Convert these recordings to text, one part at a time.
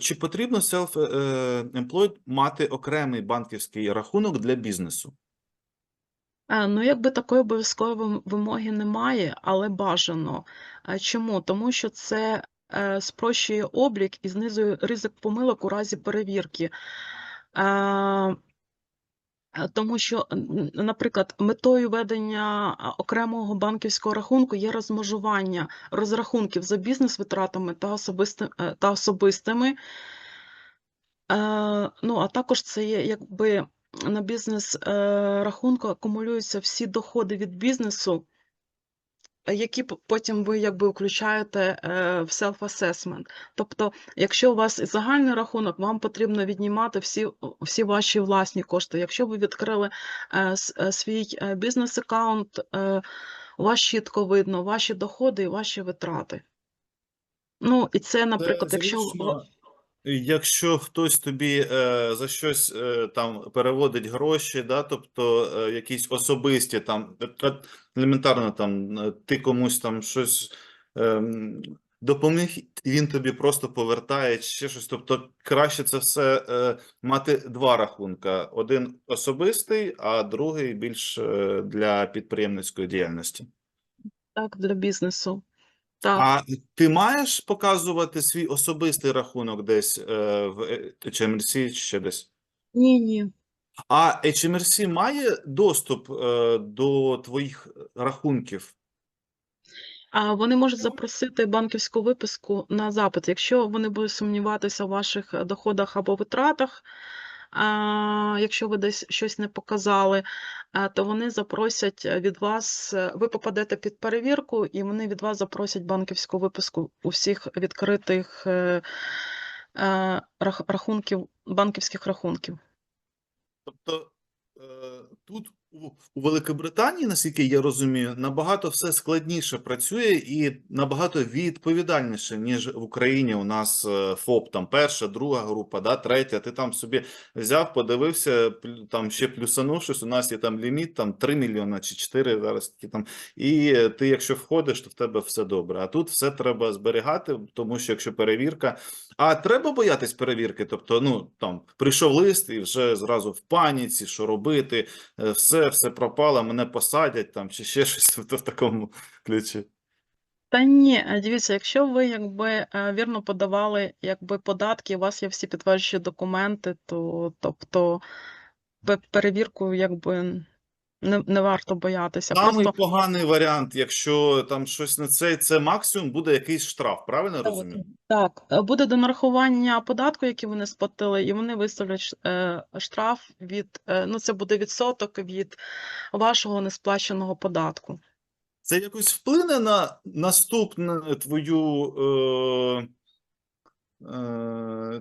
чи потрібно self-employed мати окремий банківський рахунок для бізнесу? Е, Ну, якби такої обов'язкової вимоги немає, але бажано. Е, Чому? Тому що це е, спрощує облік і знизує ризик помилок у разі перевірки. Е, Тому що, наприклад, метою ведення окремого банківського рахунку є розмежування розрахунків за бізнес-витратами та, особисти, е, та особистими. Е, Ну, а також це є якби на бізнес рахунку акумулюються всі доходи від бізнесу, які потім ви якби включаєте е, в self-assessment. Тобто, якщо у вас загальний рахунок, вам потрібно віднімати всі, всі ваші власні кошти. Якщо ви відкрили е, е, свій е, бізнес-аккаунт, е, у вас чітко видно ваші доходи і ваші витрати. Ну, і це, наприклад, якщо якщо хтось тобі е, за щось е, там переводить гроші, да, тобто е, якісь особисті там е, е, елементарно там е, ти комусь там щось ем, допоміг, він тобі просто повертає ще щось. Тобто краще це все е, мати два рахунка: один особистий, а другий більш е, для підприємницької діяльності. так для бізнесу. Так. А ти маєш показувати свій особистий рахунок десь е, в HMRC чи ще десь? Ні, ні. А HMRC має доступ е, до твоїх рахунків? А вони можуть запросити банківську виписку на запит. Якщо вони будуть сумніватися в ваших доходах або витратах, якщо ви десь щось не показали, то вони запросять е, від вас, е, ви попадете під перевірку, і вони від вас запросять банківську виписку у всіх відкритих е, е, рах- рахунків, банківських рахунків. Тобто е, тут у, Великобританії, наскільки я розумію, набагато все складніше працює і набагато відповідальніше, ніж в Україні. У нас е, ФОП, там перша, друга група, да, третя. Ти там собі взяв, подивився, там ще плюсанув щось. У нас є там ліміт, там 3 мільйона чи 4 зараз такі там. І е, ти, якщо входиш, то в тебе все добре. А тут все треба зберігати, тому що якщо перевірка. А треба боятись перевірки. Тобто, ну там прийшов лист і вже зразу в паніці, що робити, е, все, все пропало, мене посадять там чи ще щось в такому ключі. Та ні, е, дивіться, якщо ви якби е, вірно подавали якби податки, у вас є всі підтверджуючі документи, то тобто перевірку якби не, не варто боятися. Самий Просто поганий варіант, якщо там щось не це, це максимум буде якийсь штраф, правильно я Так, розумію? так, буде до нарахування податку, який вони сплатили, і вони виставлять е, штраф від е, ну це буде відсоток від вашого несплаченого податку. Це якось вплине на наступну твою е,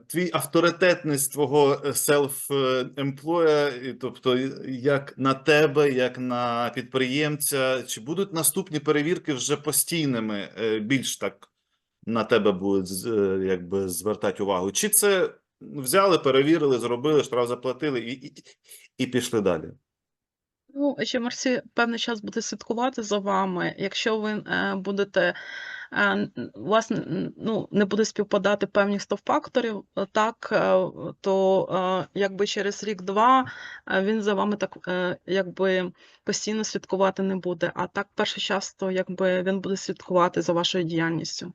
твій авторитетність твого селф-емплоя, тобто як на тебе, як на підприємця, чи будуть наступні перевірки вже постійними, е, більш так на тебе будуть е, якби звертати увагу? Чи це взяли, перевірили, зробили, штраф заплатили і, і, і пішли далі? Ну, HMRC певний час буде слідкувати за вами. Якщо ви е, будете, е, н- ну, не буде співпадати певні стоп-факторів, е, так, е, то якби через рік-два він за вами так якби постійно слідкувати не буде. А так перше часто якби він буде слідкувати за вашою діяльністю.